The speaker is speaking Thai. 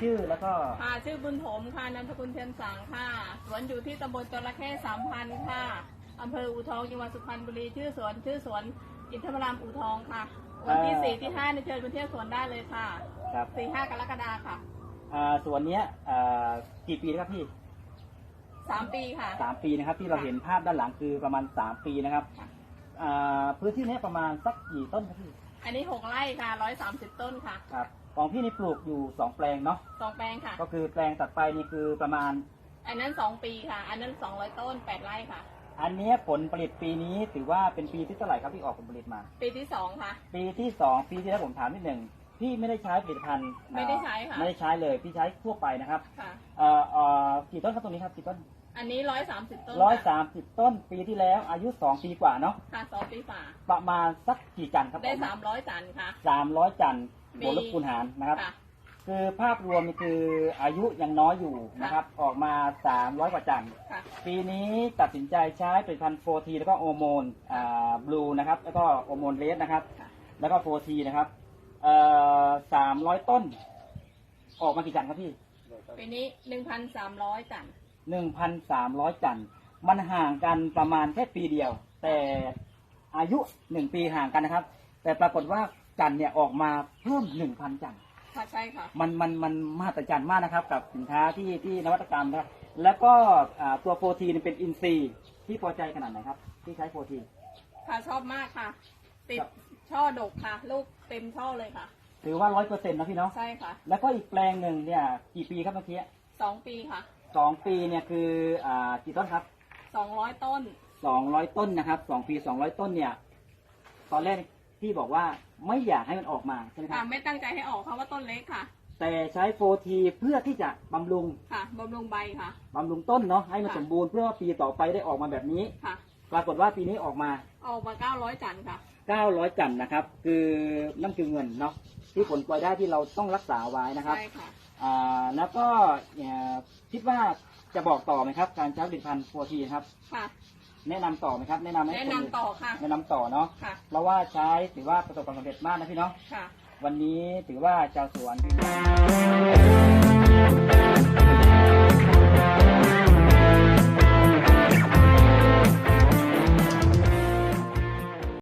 ชื่อแล้วก็ค่ะชื่อบุญถมค่ะนามสกุลเทียนสังค่ะ สวนอยู่ที่ตำบลจระเข้สามพันค่ะอำเภออูทองจังหวัดสุพรรณบุรีชื่อสวนชื่อสวนอินทรพรามอูทองค่ะ วันที่สี่ที่ห้าเนี่ยเชิญไปเที่ยวสวนได้เลยค่ะครับสี่ห้ากรกฎาค่ะอ่าสวนเนี้ยอ่ากี่ปีนะครับพี่สามปีค่ะสามปีนะครับ ที่เราเห็นภาพด้านหลังคือประมาณสามปีนะครับค่ะอ่าพื้นที่เนี้ยประมาณสักกี่ต้นครับพี่อันนี้หกไร่ค่ะร้อยสามสิบต้นค่ะครับ ของพี่นี่ปลูกอยู่สองแปลงเนาะสองแปลงค่ะ ก็คือแปลงตัดไปนี่คือประมาณ อันนั้นสองปีค่ะ อันนั้นสองร้อยต้นแปดไร่ค่ะ อันเนี้ยผลผลิตปีนี้ถือว่าเป็นปีที่เท่าไหร่ครับที่ออกผลผลิตมา ปีที่สองค่ะ ปีที่สองปีที่แล้วผมถามนิดหนึ่งพี่ไม่ได้ใช้ผลิตภัณฑ์ไม่ได้ใช้ค่ะ ไม่ได้ใช้เลยพี่ใช้ทั่วไปนะครับค่ะเอ่อเอ่อกี่ต้นครับตรงนี้ครับกี่ต้น อันนี้ร้อยสามสิบต้นร้อยค่ะสามสิบต้นปีที่แล้วอายุสองปีกว่าเนาะค่ะสองปีฝ่าประมาณสักกี่จันทร์ครับได้สามร้อยจันค่ะสามร้อยจันทร์มี บวกลบคูณหารนะครับ ค่ะ คือภาพรวมนี่คืออายุยังน้อยอยู่นะครับ ออกมาสามร้อยกว่าจันทร์ค่ะ ปีนี้ตัดสินใจใช้ผลิตภัณฑ์โฟทีแล้วก็โอโมนอ่าบลูนะครับ แล้วก็โอโมนเรสนะครับ ค่ะ แล้วก็โฟทีนะครับเอ่อสามร้อยต้น ออกมากี่จันทร์ครับพี่ปีนี้หนึ่งพันสามร้อยจันหนึ่งพันสามร้อยจันทร์มันห่างกันประมาณแค่ปีเดียว แต่อายุหนึ่งปีห่างกันนะครับ แต่ปรากฏว่า จันทร์เนี่ยออกมาเพิ่มหนึ่งพันจันทร์ค่ะใช่ค่ะ มันมันมันมหัศจรรย์มากนะครับ กับสินค้าที่ที่นวัตกรรมนะครับแล้วก็อ่าตัวโฟทีเป็นอินทรีย์ที่พอใจขนาดไหนครับ ที่ใช้โฟทีค่ะชอบมากค่ะ ติดครับช่อดกค่ะ ลูกเต็มช่อเลยค่ะ ถือว่าร้อยเปอร์เซ็นต์นะพี่เนาะใช่ค่ะแล้วก็อีกแปลงหนึ่งเนี่ยกี่ปีครับเมื่อกี้สองปีค่ะสองปีเนี่ยคืออ่ากี่ต้นครับสองร้อยต้น สองร้อยต้นนะครับสองปีสองร้อยต้นเนี่ย ตอนแรก พี่บอกว่าไม่อยากให้มันออกมาใช่ไหมคค่ะรับไม่ตั้งใจให้ออกเพราะว่าต้นเล็กค่ะ แต่ใช้โฟทีเพื่อที่จะบำรุงค่ะบำรุงใบค่ะ บำรุงต้นเนาะให้มันค่ะ สมบูรณ์เพื่อว่าปีต่อไปได้ออกมาแบบนี้ ค่ะ ปรากฏว่าปีนี้ออกมา ออกมาเก้าร้อยจันค่ะ 900 จันทร์นะครับ คือนั่นคือเงินเนาะที่ผลพลอยได้ที่เราต้องรักษาไว้นะครับ ใช่ค่ะ อ่าแล้วก็เอ่อคิดว่าจะบอกต่อไหมครับ การใช้ผลิตภัณฑ์โฟทีครับ ค่ะ แนะนำต่อไหมครับ แนะนำให้แนะคนนำอื่นต่อค่ะ แนะนำต่อเนาะค่ะเพราะว่าใช้ถือว่าประสบความสำเร็จมากนะพี่เนาะค่ะ วันนี้ถือว่าชาวสวน